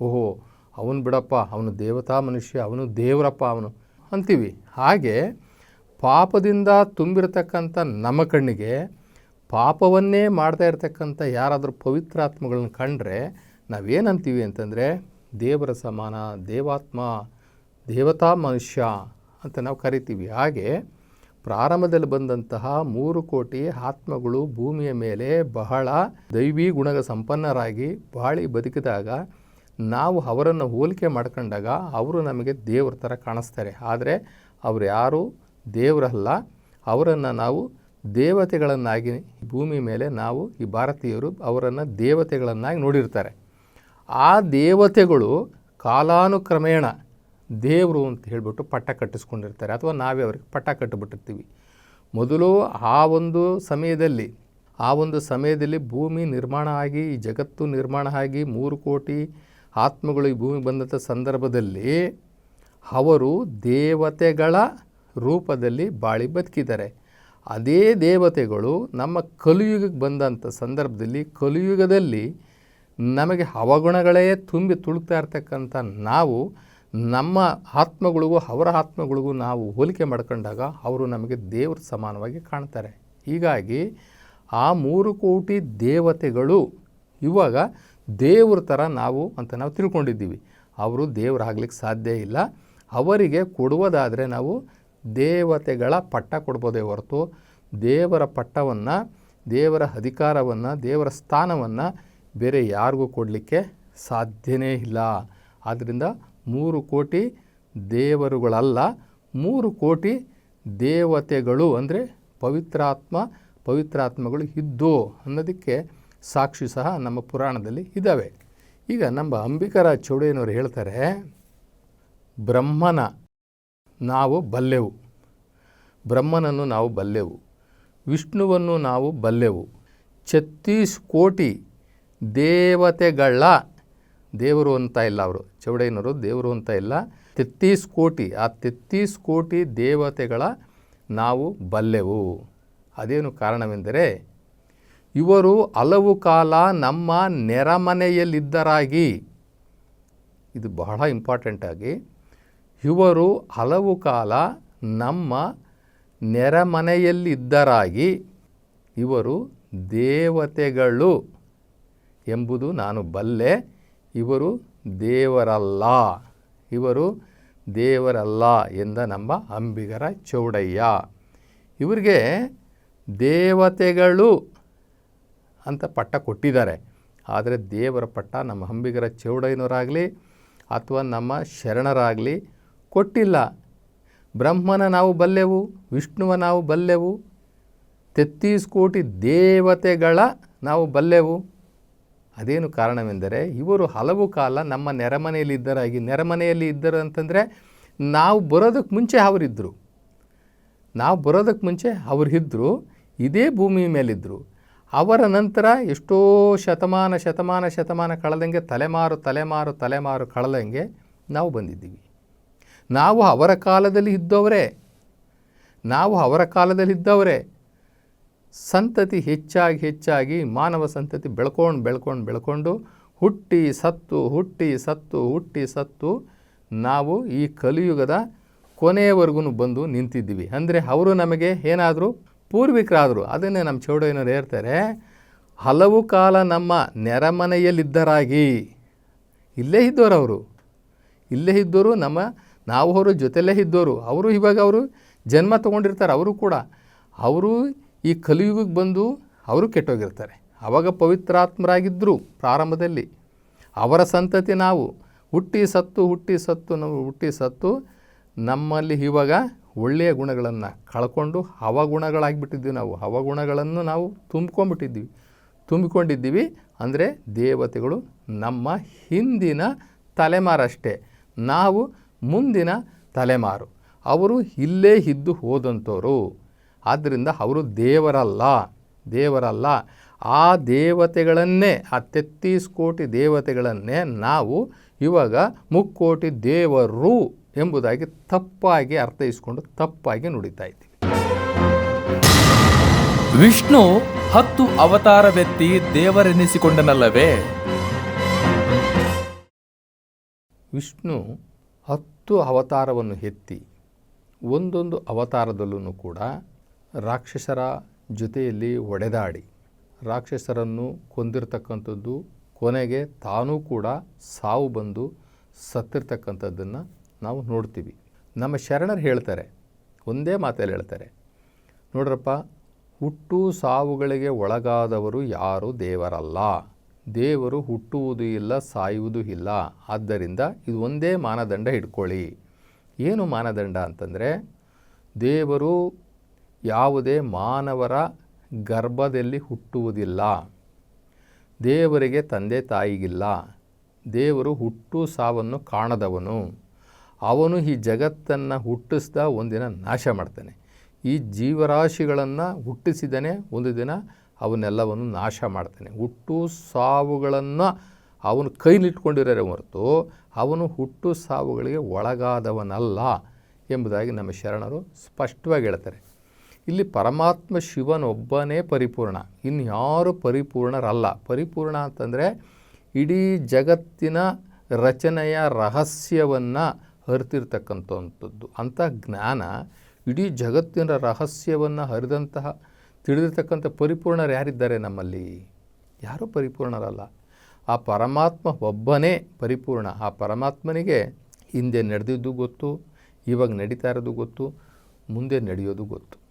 ಓಹೋ, ಅವನು ಬಿಡಪ್ಪ, ಅವನು ದೇವತಾ ಮನುಷ್ಯ, ಅವನು ದೇವರಪ್ಪ, ಅವನು ಅಂತೀವಿ. ಹಾಗೆ ಪಾಪದಿಂದ ತುಂಬಿರತಕ್ಕಂಥ ನಮ್ಮ ಕಣ್ಣಿಗೆ ಪಾಪವನ್ನೇ ಮಾಡ್ತಾ ಇರ್ತಕ್ಕಂಥ ಯಾರಾದರೂ ಪವಿತ್ರಾತ್ಮಗಳನ್ನ ಕಂಡ್ರೆ ನಾವೇನಂತೀವಿ ಅಂತಂದರೆ, ದೇವರ ಸಮಾನ, ದೇವಾತ್ಮ, ದೇವತಾ ಮನುಷ್ಯ ಅಂತ ನಾವು ಕರಿತೀವಿ. ಹಾಗೆ ಪ್ರಾರಂಭದಲ್ಲಿ ಬಂದಂತಹ ಮೂರು ಕೋಟಿ ಆತ್ಮಗಳು ಭೂಮಿಯ ಮೇಲೆ ಬಹಳ ದೈವಿ ಗುಣಗ ಸಂಪನ್ನರಾಗಿ ಬಾಳಿ ಬದುಕಿದಾಗ ನಾವು ಅವರನ್ನು ಹೋಲಿಕೆ ಮಾಡ್ಕೊಂಡಾಗ ಅವರು ನಮಗೆ ದೇವ್ರ ಥರ ಕಾಣಿಸ್ತಾರೆ. ಆದರೆ ಅವರು ಯಾರು ದೇವರಲ್ಲ. ಅವರನ್ನು ನಾವು ದೇವತೆಗಳನ್ನಾಗಿ ಭೂಮಿ ಮೇಲೆ ನಾವು ಈ ಭಾರತೀಯರು ಅವರನ್ನು ದೇವತೆಗಳನ್ನಾಗಿ ನೋಡಿರ್ತಾರೆ. ಆ ದೇವತೆಗಳು ಕಾಲಾನುಕ್ರಮೇಣ ದೇವರು ಅಂತ ಹೇಳಿಬಿಟ್ಟು ಪಟ್ಟ ಕಟ್ಟಿಸ್ಕೊಂಡಿರ್ತಾರೆ ಅಥವಾ ನಾವೇ ಅವ್ರಿಗೆ ಪಟ್ಟ ಕಟ್ಟಿಬಿಟ್ಟಿರ್ತೀವಿ. ಮೊದಲು ಆ ಒಂದು ಸಮಯದಲ್ಲಿ, ಆ ಒಂದು ಸಮಯದಲ್ಲಿ ಭೂಮಿ ನಿರ್ಮಾಣ ಆಗಿ ಈ ಜಗತ್ತು ನಿರ್ಮಾಣ ಆಗಿ, ಮೂರು ಕೋಟಿ ಆತ್ಮಗಳು ಈ ಭೂಮಿ ಬಂದಂಥ ಸಂದರ್ಭದಲ್ಲಿ ಅವರು ದೇವತೆಗಳ ರೂಪದಲ್ಲಿ ಬಾಳಿ ಬದುಕಿದ್ದಾರೆ. ಅದೇ ದೇವತೆಗಳು ನಮ್ಮ ಕಲಿಯುಗಕ್ಕೆ ಬಂದಂಥ ಸಂದರ್ಭದಲ್ಲಿ, ಕಲಿಯುಗದಲ್ಲಿ ನಮಗೆ ಅವಗುಣಗಳೇ ತುಂಬಿ ತುಳುಕ್ತಾ ಇರ್ತಕ್ಕಂಥ ನಾವು ನಮ್ಮ ಆತ್ಮಗಳಿಗೂ, ಅವರ ಆತ್ಮಗಳಿಗೂ ನಾವು ಹೋಲಿಕೆ ಮಾಡ್ಕೊಂಡಾಗ ಅವರು ನಮಗೆ ದೇವ್ರ ಸಮಾನವಾಗಿ ಕಾಣ್ತಾರೆ. ಹೀಗಾಗಿ ಆ ಮೂರು ಕೋಟಿ ದೇವತೆಗಳು ಇವಾಗ ದೇವ್ರ ಥರ ನಾವು ಅಂತ ನಾವು ತಿಳ್ಕೊಂಡಿದ್ದೀವಿ. ಅವರು ದೇವರಾಗ್ಲಿಕ್ಕೆ ಸಾಧ್ಯ ಇಲ್ಲ. ಅವರಿಗೆ ಕೊಡುವುದಾದರೆ ನಾವು ದೇವತೆಗಳ ಪಟ್ಟ ಕೊಡ್ಬೋದೇ ಹೊರತು ದೇವರ ಪಟ್ಟವನ್ನು, ದೇವರ ಅಧಿಕಾರವನ್ನು, ದೇವರ ಸ್ಥಾನವನ್ನು ಬೇರೆ ಯಾರಿಗೂ ಕೊಡಲಿಕ್ಕೆ ಸಾಧ್ಯನೇ ಇಲ್ಲ. ಆದ್ದರಿಂದ ಮೂರು ಕೋಟಿ ದೇವರುಗಳಲ್ಲ. ಮೂರು ಕೋಟಿ ದೇವತೆಗಳು ಅಂದರೆ ಪವಿತ್ರಾತ್ಮ, ಪವಿತ್ರಾತ್ಮಗಳು ಇದ್ದು ಅನ್ನೋದಕ್ಕೆ ಸಾಕ್ಷಿ ಸಹ ನಮ್ಮ ಪುರಾಣದಲ್ಲಿ ಇದ್ದಾವೆ ಈಗ ನಮ್ಮ ಅಂಬಿಕರ ಚೌಡಯ್ಯನವರು ಹೇಳ್ತಾರೆ, ಬ್ರಹ್ಮನ ನಾವು ಬಲ್ಲೆವು. ಬ್ರಹ್ಮನನ್ನು ನಾವು ಬಲ್ಲೆವು. ವಿಷ್ಣುವನ್ನು ನಾವು ಬಲ್ಲೆವು. ಛತ್ತೀಸ್ ಕೋಟಿ ದೇವತೆಗಳ ದೇವರು ಅಂತ ಇಲ್ಲ ಅವರು. ಚೌಡಯ್ಯನವರು ದೇವರು ಅಂತ ಇಲ್ಲ. ತೆತ್ತೀಸ್ ಕೋಟಿ ಆ ತೆತ್ತೀಸ್ ಕೋಟಿ ದೇವತೆಗಳ ನಾವು ಬಲ್ಲೆವು. ಅದೇನು ಕಾರಣವೆಂದರೆ, ಇವರು ಹಲವು ಕಾಲ ನಮ್ಮ ನೆರಮನೆಯಲ್ಲಿದ್ದರಾಗಿ, ಇದು ಬಹಳ ಇಂಪಾರ್ಟೆಂಟಾಗಿ ಇವರು ಹಲವು ಕಾಲ ನಮ್ಮ ನೆರಮನೆಯಲ್ಲಿದ್ದರಾಗಿ, ಇವರು ದೇವತೆಗಳು ಎಂಬುದು ನಾನು ಬಲ್ಲೆ, ಇವರು ದೇವರಲ್ಲ. ಇವರು ದೇವರಲ್ಲ ಎಂದ ನಮ್ಮ ಅಂಬಿಗರ ಚೌಡಯ್ಯ. ಇವರಿಗೆ ದೇವತೆಗಳು ಅಂತ ಪಟ್ಟ ಕೊಟ್ಟಿದ್ದಾರೆ. ಆದರೆ ದೇವರ ಪಟ್ಟ ನಮ್ಮ ಅಂಬಿಗರ ಚೌಡಯ್ಯನವರಾಗಲಿ ಅಥವಾ ನಮ್ಮ ಶರಣರಾಗಲಿ ಕೊಟ್ಟಿಲ್ಲ. ಬ್ರಹ್ಮನ ನಾವು ಬಲ್ಲೆವು, ವಿಷ್ಣುವ ನಾವು ಬಲ್ಲೆವು, ತೆತ್ತೀಸ್ ಕೋಟಿ ದೇವತೆಗಳ ನಾವು ಬಲ್ಲೆವು. ಅದೇನು ಕಾರಣವೆಂದರೆ ಇವರು ಹಲವು ಕಾಲ ನಮ್ಮ ನೆರೆಮನೆಯಲ್ಲಿ ಇದ್ದರಾಗಿ, ನೆರೆಮನೆಯಲ್ಲಿ ಇದ್ದರು ಅಂತಂದರೆ ನಾವು ಬರೋದಕ್ಕೆ ಮುಂಚೆ ಅವರಿದ್ದರು. ನಾವು ಬರೋದಕ್ಕೆ ಮುಂಚೆ ಅವರು ಇದ್ದರು, ಇದೇ ಭೂಮಿ ಮೇಲಿದ್ದರು. ಅವರ ನಂತರ ಎಷ್ಟೋ ಶತಮಾನ ಶತಮಾನ ಶತಮಾನ ಕಳೆದಂಗೆ ತಲೆಮಾರು ತಲೆಮಾರು ತಲೆಮಾರು ಕಳೆದಂಗೆ ನಾವು ಬಂದಿದ್ದೀವಿ. ನಾವು ಅವರ ಕಾಲದಲ್ಲಿ ಇದ್ದವರೇ. ನಾವು ಅವರ ಕಾಲದಲ್ಲಿ ಇದ್ದವರೇ. ಸಂತತಿ ಹೆಚ್ಚಾಗಿ ಹೆಚ್ಚಾಗಿ ಮಾನವ ಸಂತತಿ ಬೆಳ್ಕೊಂಡು ಬೆಳ್ಕೊಂಡು ಬೆಳ್ಕೊಂಡು ಹುಟ್ಟಿ ಸತ್ತು ಹುಟ್ಟಿ ಸತ್ತು ಹುಟ್ಟಿ ಸತ್ತು ನಾವು ಈ ಕಲಿಯುಗದ ಕೊನೆಯವರೆಗೂ ಬಂದು ನಿಂತಿದ್ದೀವಿ. ಅಂದರೆ ಅವರು ನಮಗೆ ಏನಾದರೂ ಪೂರ್ವಿಕರಾದರು, ಅದನ್ನೇ ನಮ್ಮ ಚೌಡಯ್ಯನವ್ರು ಹೇಳ್ತಾರೆ, ಹಲವು ಕಾಲ ನಮ್ಮ ನೆರೆಮನೆಯಲ್ಲಿದ್ದರಾಗಿ, ಇಲ್ಲೇ ಇದ್ದವರು ಅವರು. ಇಲ್ಲೇ ಇದ್ದವರು ನಮ್ಮ, ನಾವು ಅವರು ಜೊತೆಲೇ ಇದ್ದವರು ಅವರು ಇವಾಗ ಅವರು ಜನ್ಮ ತೊಗೊಂಡಿರ್ತಾರೆ, ಅವರು ಕೂಡ. ಅವರು ಈ ಕಲಿಯುಗಕ್ಕೆ ಬಂದು ಅವರು ಕೆಟ್ಟೋಗಿರ್ತಾರೆ. ಆವಾಗ ಪವಿತ್ರಾತ್ಮರಾಗಿದ್ದರು ಪ್ರಾರಂಭದಲ್ಲಿ. ಅವರ ಸಂತತಿ ನಾವು ಹುಟ್ಟಿ ಸತ್ತು ಹುಟ್ಟಿ ಸತ್ತು, ನಾವು ಹುಟ್ಟಿ ಸತ್ತು ನಮ್ಮಲ್ಲಿ ಇವಾಗ ಒಳ್ಳೆಯ ಗುಣಗಳನ್ನು ಕಳ್ಕೊಂಡು ಹವಗುಣಗಳಾಗಿಬಿಟ್ಟಿದ್ದೀವಿ ನಾವು. ಹವಗುಣಗಳನ್ನು ನಾವು ತುಂಬ್ಕೊಂಡ್ಬಿಟ್ಟಿದ್ದೀವಿ ತುಂಬಿಕೊಂಡಿದ್ದೀವಿ ಅಂದರೆ ದೇವತೆಗಳು ನಮ್ಮ ಹಿಂದಿನ ತಲೆಮಾರಷ್ಟೇ. ನಾವು ಮುಂದಿನ ತಲೆಮಾರು. ಅವರು ಇಲ್ಲೇ ಇದ್ದು ಹೋದಂಥವ್ರು. ಆದ್ದರಿಂದ ಅವರು ದೇವರಲ್ಲ ದೇವರಲ್ಲ. ಆ ದೇವತೆಗಳನ್ನೇ ಆ ತೆತ್ತೀಸ್ ಕೋಟಿ ದೇವತೆಗಳನ್ನೇ ನಾವು ಇವಾಗ ಮುಕ್ಕೋಟಿ ದೇವರು ಎಂಬುದಾಗಿ ತಪ್ಪಾಗಿ ಅರ್ಥೈಸಿಕೊಂಡು ತಪ್ಪಾಗಿ ನುಡಿತಾ ಇದ್ದೀವಿ. ವಿಷ್ಣು ಹತ್ತು ಅವತಾರವೆತ್ತಿ ದೇವರೆನಿಸಿಕೊಂಡನಲ್ಲವೇ? ವಿಷ್ಣು ಹತ್ತು ಅವತಾರವನ್ನು ಎತ್ತಿ ಒಂದೊಂದು ಅವತಾರದಲ್ಲೂ ಕೂಡ ರಾಕ್ಷಸರ ಜೊತೆಯಲ್ಲಿ ಒಡೆದಾಡಿ. ರಾಕ್ಷಸರನ್ನು ಕೊಂದಿರ್ತಕ್ಕಂಥದ್ದು ಕೊನೆಗೆ ತಾನೂ ಕೂಡ ಸಾವು ಬಂದು ಸತ್ತಿರ್ತಕ್ಕಂಥದ್ದನ್ನು ನಾವು ನೋಡ್ತೀವಿ. ನಮ್ಮ ಶರಣರು ಹೇಳ್ತಾರೆ, ಒಂದೇ ಮಾತಲ್ಲಿ ಹೇಳ್ತಾರೆ, ನೋಡ್ರಪ್ಪ, ಹುಟ್ಟು ಸಾವುಗಳಿಗೆ ಒಳಗಾದವರು ಯಾರೂ ದೇವರಲ್ಲ. ದೇವರು ಹುಟ್ಟುವುದು ಇಲ್ಲ, ಸಾಯುವುದು ಇಲ್ಲ. ಆದ್ದರಿಂದ ಇದು ಒಂದೇ ಮಾನದಂಡ ಇಟ್ಕೊಳ್ಳಿ ಏನು ಮಾನದಂಡ ಅಂತಂದರೆ, ದೇವರು ಯಾವುದೇ ಮಾನವರ ಗರ್ಭದಲ್ಲಿ ಹುಟ್ಟುವುದಿಲ್ಲ. ದೇವರಿಗೆ ತಂದೆ ತಾಯಿಗಿಲ್ಲ. ದೇವರು ಹುಟ್ಟು ಸಾವನ್ನು ಕಾಣದವನು. ಅವನು ಈ ಜಗತ್ತನ್ನು ಹುಟ್ಟಿಸ್ದ ಒಂದಿನ ನಾಶ ಮಾಡ್ತಾನೆ. ಈ ಜೀವರಾಶಿಗಳನ್ನು ಹುಟ್ಟಿಸಿದನೇ ಒಂದು ದಿನ ಅವನ್ನೆಲ್ಲವನ್ನು ನಾಶ ಮಾಡ್ತಾನೆ. ಹುಟ್ಟು ಸಾವುಗಳನ್ನು ಅವನು ಕೈಲಿಟ್ಕೊಂಡಿರೋ ಹೊರತು ಅವನು ಹುಟ್ಟು ಸಾವುಗಳಿಗೆ ಒಳಗಾದವನಲ್ಲ ಎಂಬುದಾಗಿ ನಮ್ಮ ಶರಣರು ಸ್ಪಷ್ಟವಾಗಿ ಹೇಳ್ತಾರೆ. ಇಲ್ಲಿ ಪರಮಾತ್ಮ ಶಿವನೊಬ್ಬನೇ ಪರಿಪೂರ್ಣ. ಇನ್ಯಾರು ಪರಿಪೂರ್ಣರಲ್ಲ. ಪರಿಪೂರ್ಣ ಅಂತಂದರೆ ಇಡೀ ಜಗತ್ತಿನ ರಚನೆಯ ರಹಸ್ಯವನ್ನು ಅರಿತಿರ್ತಕ್ಕಂಥವಂಥದ್ದು ಅಂಥ ಜ್ಞಾನ ಇಡೀ ಜಗತ್ತಿನ ರಹಸ್ಯವನ್ನು ಹರಿದಂತಹ ತಿಳಿದಿರ್ತಕ್ಕಂಥ ಪರಿಪೂರ್ಣರು ಯಾರಿದ್ದಾರೆ ನಮ್ಮಲ್ಲಿ? ಯಾರೂ ಪರಿಪೂರ್ಣರಲ್ಲ. ಆ ಪರಮಾತ್ಮ ಒಬ್ಬನೇ ಪರಿಪೂರ್ಣ. ಆ ಪರಮಾತ್ಮನಿಗೆ ಹಿಂದೆ ನಡೆದಿದ್ದು ಗೊತ್ತು, ಇವಾಗ ನಡೀತಾ ಇರೋದು ಗೊತ್ತು, ಮುಂದೆ ನಡೆಯೋದು ಗೊತ್ತು.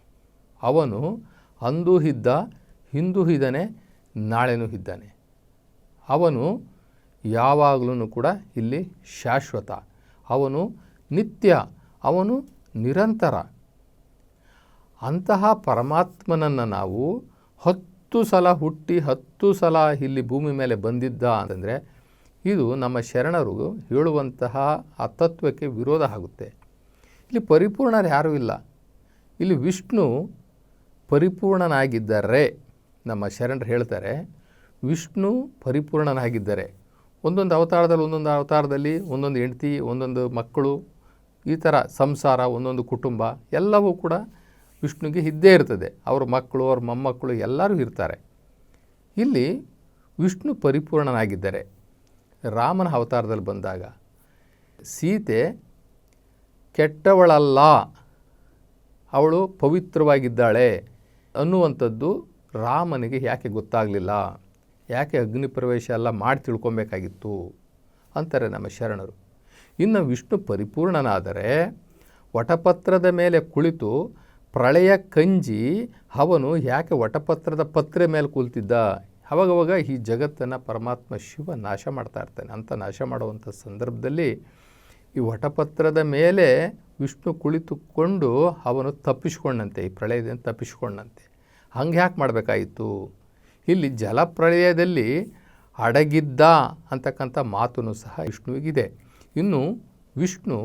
ಅವನು ಅಂದು ಇದ್ದ ಹಿಂದೂ ಇದ್ದಾನೆ ನಾಳೆನೂ ಇದ್ದಾನೆ ಅವನು ಯಾವಾಗಲೂ ಕೂಡ ಇಲ್ಲಿ ಶಾಶ್ವತ. ಅವನು ನಿತ್ಯ, ಅವನು ನಿರಂತರ. ಅಂತಹ ಪರಮಾತ್ಮನನ್ನು ನಾವು ಹತ್ತು ಸಲ ಹುಟ್ಟಿ, ಹತ್ತು ಸಲ ಇಲ್ಲಿ ಭೂಮಿ ಮೇಲೆ ಬಂದಿದ್ದ ಅಂತಂದರೆ ಇದು ನಮ್ಮ ಶರಣರು ಹೇಳುವಂತಹ ಆ ತತ್ವಕ್ಕೆ ವಿರೋಧ ಆಗುತ್ತೆ. ಇಲ್ಲಿ ಪರಿಪೂರ್ಣರು ಯಾರೂ ಇಲ್ಲ. ಇಲ್ಲಿ ವಿಷ್ಣು ಪರಿಪೂರ್ಣನಾಗಿದ್ದರೆ, ನಮ್ಮ ಶರಣರು ಹೇಳ್ತಾರೆ, ವಿಷ್ಣು ಪರಿಪೂರ್ಣನಾಗಿದ್ದರೆ. ಒಂದೊಂದು ಅವತಾರದಲ್ಲಿ ಒಂದೊಂದು ಅವತಾರದಲ್ಲಿ ಒಂದೊಂದು ಹೆಂಡತಿ, ಒಂದೊಂದು ಮಕ್ಕಳು, ಈ ಥರ ಸಂಸಾರ, ಒಂದೊಂದು ಕುಟುಂಬ, ಎಲ್ಲವೂ ಕೂಡ ವಿಷ್ಣುಗೆ ಇದ್ದೇ ಇರ್ತದೆ. ಅವ್ರ ಮಕ್ಕಳು, ಅವ್ರ ಮೊಮ್ಮಕ್ಕಳು ಎಲ್ಲರೂ ಇರ್ತಾರೆ. ಇಲ್ಲಿ ವಿಷ್ಣು ಪರಿಪೂರ್ಣನಾಗಿದ್ದರೆ, ರಾಮನ ಅವತಾರದಲ್ಲಿ ಬಂದಾಗ, ಸೀತೆ ಕೆಟ್ಟವಳಲ್ಲ, ಅವಳು ಪವಿತ್ರವಾಗಿದ್ದಾಳೆ ಅನ್ನುವಂಥದ್ದು ರಾಮನಿಗೆ ಯಾಕೆ ಗೊತ್ತಾಗಲಿಲ್ಲ? ಯಾಕೆ ಅಗ್ನಿ ಪ್ರವೇಶ ಎಲ್ಲ ಮಾಡಿ ತಿಳ್ಕೊಬೇಕಾಗಿತ್ತು? ಅಂತಾರೆ ನಮ್ಮ ಶರಣರು. ಇನ್ನು ವಿಷ್ಣು ಪರಿಪೂರ್ಣನಾದರೆ ವಟಪತ್ರದ ಮೇಲೆ ಕುಳಿತು ಪ್ರಳಯ ಕಂಜಿ ಅವನು ಯಾಕೆ ವಟಪತ್ರದ ಪತ್ರೆ ಮೇಲೆ ಕುಳಿತಿದ್ದ? ಅವಾಗವಾಗ ಈ ಜಗತ್ತನ್ನು ಪರಮಾತ್ಮ ಶಿವ ನಾಶ ಮಾಡ್ತಾ ಇರ್ತಾನೆ. ಅಂತ ನಾಶ ಮಾಡುವಂಥ ಸಂದರ್ಭದಲ್ಲಿ ಈ ವಟಪತ್ರದ ಮೇಲೆ ವಿಷ್ಣು ಕುಳಿತುಕೊಂಡು ಅವನು ತಪ್ಪಿಸ್ಕೊಂಡಂತೆ, ಈ ಪ್ರಳಯದಿಂದ ತಪ್ಪಿಸ್ಕೊಂಡಂತೆ. ಹಂಗೆ ಯಾಕೆ ಮಾಡಬೇಕಾಯಿತು ಇಲ್ಲಿ ಜಲಪ್ರಳಯದಲ್ಲಿ ಅಡಗಿದ್ದ ಅಂತಕ್ಕಂಥ ಮಾತನ್ನು ಸಹ ವಿಷ್ಣುವಿಗಿದೆ. ಇನ್ನು ವಿಷ್ಣು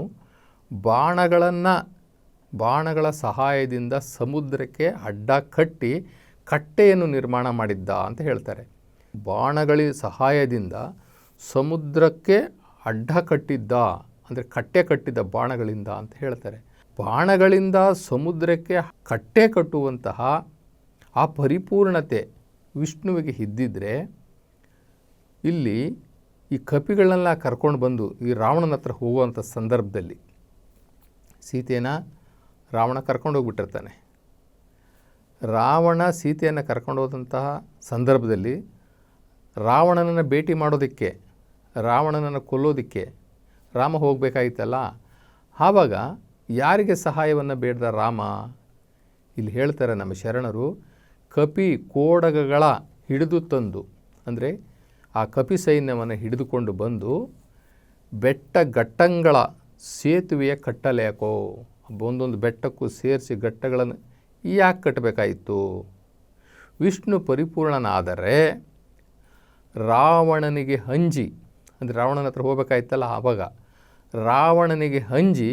ಬಾಣಗಳನ್ನು, ಬಾಣಗಳ ಸಹಾಯದಿಂದ ಸಮುದ್ರಕ್ಕೆ ಅಡ್ಡ ಕಟ್ಟಿ ಕಟ್ಟೆಯನ್ನು ನಿರ್ಮಾಣ ಮಾಡಿದ್ದ ಅಂತ ಹೇಳ್ತಾರೆ. ಬಾಣಗಳ ಸಹಾಯದಿಂದ ಸಮುದ್ರಕ್ಕೆ ಅಡ್ಡ ಕಟ್ಟಿದ್ದ, ಅಂದರೆ ಕಟ್ಟೆ ಕಟ್ಟಿದ್ದ ಬಾಣಗಳಿಂದ ಅಂತ ಹೇಳ್ತಾರೆ. ಬಾಣಗಳಿಂದ ಸಮುದ್ರಕ್ಕೆ ಕಟ್ಟೆ ಕಟ್ಟುವಂತಹ ಆ ಪರಿಪೂರ್ಣತೆ ವಿಷ್ಣುವಿಗೆ ಇದ್ದಿದ್ರೆ ಇಲ್ಲಿ ಈ ಕಪಿಗಳನ್ನೆಲ್ಲ ಕರ್ಕೊಂಡು ಬಂದು ಈ ರಾವಣನ ಹತ್ರ ಹೋಗುವಂಥ ಸಂದರ್ಭದಲ್ಲಿ ಸೀತೆನ ರಾವಣ ಕರ್ಕೊಂಡು ಹೋಗ್ಬಿಟ್ಟಿರ್ತಾನೆ. ರಾವಣ ಸೀತೆಯನ್ನು ಕರ್ಕೊಂಡು ಹೋದಂತಹ ಸಂದರ್ಭದಲ್ಲಿ ರಾವಣನನ್ನು ಭೇಟಿ ಮಾಡೋದಕ್ಕೆ, ರಾವಣನನ್ನು ಕೊಲ್ಲೋದಕ್ಕೆ ರಾಮ ಹೋಗಬೇಕಾಗಿತ್ತಲ್ಲ ಆವಾಗ ಯಾರಿಗೆ ಸಹಾಯವನ್ನು ಬೇಡ್ದ ರಾಮ? ಇಲ್ಲಿ ಹೇಳ್ತಾರೆ ನಮ್ಮ ಶರಣರು ಕಪಿ ಕೋಡಗಗಳ ಹಿಡಿದು ತಂದು, ಅಂದರೆ ಆ ಕಪಿ ಸೈನ್ಯವನ್ನು ಹಿಡಿದುಕೊಂಡು ಬಂದು ಬೆಟ್ಟ ಘಟ್ಟಂಗಳ ಸೇತುವೆಯ ಕಟ್ಟಲೇಕೋ ಒಂದೊಂದು ಬೆಟ್ಟಕ್ಕೂ ಸೇರಿಸಿ ಘಟ್ಟಗಳನ್ನು ಯಾಕೆ ಕಟ್ಟಬೇಕಾಯಿತು ವಿಷ್ಣು ಪರಿಪೂರ್ಣನಾದರೆ ರಾವಣನಿಗೆ ಹಂಜಿ, ಅಂದರೆ ರಾವಣನ ಹತ್ರ ಹೋಗಬೇಕಾಯ್ತಲ್ಲ ಆವಾಗ, ರಾವಣನಿಗೆ ಹಂಜಿ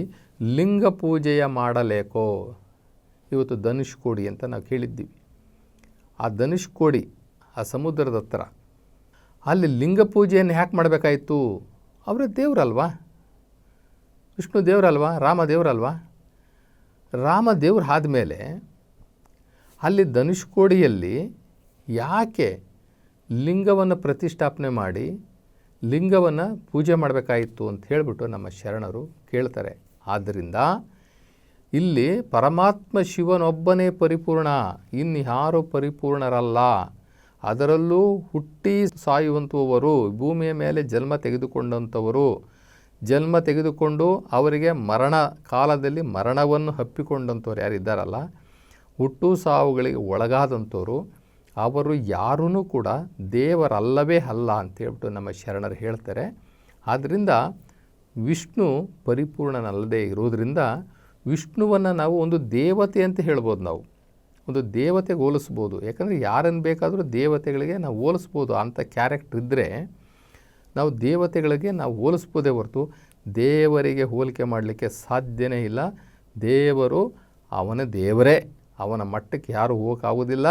ಲಿಂಗ ಪೂಜೆಯ ಮಾಡಲೇಕೋ, ಇವತ್ತು ಧನುಷ್ಕೋಡಿ ಅಂತ ನಾವು ಕೇಳಿದ್ದೀವಿ. ಆ ಧನುಷ್ಕೋಡಿ ಆ ಸಮುದ್ರದ ಹತ್ರ. ಅಲ್ಲಿ ಲಿಂಗ ಪೂಜೆಯನ್ನು ಯಾಕೆ ಮಾಡಬೇಕಾಯಿತು? ಅವರೇ ದೇವರಲ್ವಾ? ವಿಷ್ಣು ದೇವರಲ್ವಾ? ರಾಮ ದೇವರಲ್ವಾ? ರಾಮ ದೇವ್ರು ಆದಮೇಲೆ ಅಲ್ಲಿ ಧನುಷ್ಕೋಡಿಯಲ್ಲಿ ಯಾಕೆ ಲಿಂಗವನ್ನು ಪ್ರತಿಷ್ಠಾಪನೆ ಮಾಡಿ ಲಿಂಗವನ್ನು ಪೂಜೆ ಮಾಡಬೇಕಾಯಿತು ಅಂತ ಹೇಳಿಬಿಟ್ಟು ನಮ್ಮ ಶರಣರು ಕೇಳ್ತಾರೆ. ಆದ್ದರಿಂದ ಇಲ್ಲಿ ಪರಮಾತ್ಮ ಶಿವನೊಬ್ಬನೇ ಪರಿಪೂರ್ಣ, ಇನ್ಯಾರೂ ಪರಿಪೂರ್ಣರಲ್ಲ. ಅದರಲ್ಲೂ ಹುಟ್ಟಿ ಸಾಯುವಂಥವರು ಭೂಮಿಯ ಮೇಲೆ ಜನ್ಮ ತೆಗೆದುಕೊಂಡಂಥವರು ಜನ್ಮ ತೆಗೆದುಕೊಂಡು ಅವರಿಗೆ ಮರಣ, ಕಾಲದಲ್ಲಿ ಮರಣವನ್ನು ಹಪ್ಪಿಕೊಂಡಂಥವ್ರು ಯಾರಿದ್ದಾರಲ್ಲ ಹುಟ್ಟು ಸಾವುಗಳಿಗೆ ಒಳಗಾದಂಥವರು ಅವರು ಯಾರೂ ಕೂಡ ದೇವರಲ್ಲವೇ ಅಲ್ಲ ಅಂತೇಳ್ಬಿಟ್ಟು ನಮ್ಮ ಶರಣರು ಹೇಳ್ತಾರೆ. ಆದ್ದರಿಂದ ವಿಷ್ಣು ಪರಿಪೂರ್ಣನಲ್ಲದೆ ಇರೋದರಿಂದ ವಿಷ್ಣುವನ್ನು ನಾವು ಒಂದು ದೇವತೆ ಅಂತ ಹೇಳ್ಬೋದು ನಾವು. ಒಂದು ದೇವತೆಗೆ ಹೋಲಿಸ್ಬೋದು. ಯಾಕಂದರೆ ಯಾರನ್ನು ಬೇಕಾದರೂ ದೇವತೆಗಳಿಗೆ ನಾವು ಹೋಲಿಸ್ಬೋದು ಅಂತ ಕ್ಯಾರೆಕ್ಟರ್ ಇದ್ದರೆ ನಾವು ದೇವತೆಗಳಿಗೆ ನಾವು ಹೋಲಿಸ್ಬೋದೇ ಹೊರತು ದೇವರಿಗೆ ಹೋಲಿಕೆ ಮಾಡಲಿಕ್ಕೆ ಸಾಧ್ಯನೇ ಇಲ್ಲ. ದೇವರು ಅವನ ದೇವರೇ. ಅವನ ಮಟ್ಟಕ್ಕೆ ಯಾರು ಹೋಗೋಕ್ಕಾಗೋದಿಲ್ಲ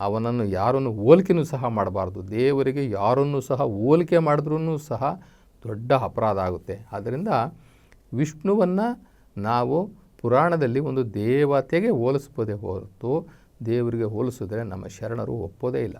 ಅವನನ್ನು ಯಾರನ್ನು ಹೋಲಿಕೆನೂ ಸಹ ಮಾಡಬಾರ್ದು. ದೇವರಿಗೆ ಯಾರನ್ನು ಸಹ ಹೋಲಿಕೆ ಮಾಡಿದ್ರೂ ಸಹ ದೊಡ್ಡ ಅಪರಾಧ ಆಗುತ್ತೆ. ಆದ್ದರಿಂದ ವಿಷ್ಣುವನ್ನು ನಾವು ಪುರಾಣದಲ್ಲಿ ಒಂದು ದೇವತೆಗೆ ಹೋಲಿಸ್ಬೋದೇ ಹೊರತು ದೇವರಿಗೆ ಹೋಲಿಸಿದ್ರೆ ನಮ್ಮ ಶರಣರು ಒಪ್ಪೋದೇ ಇಲ್ಲ.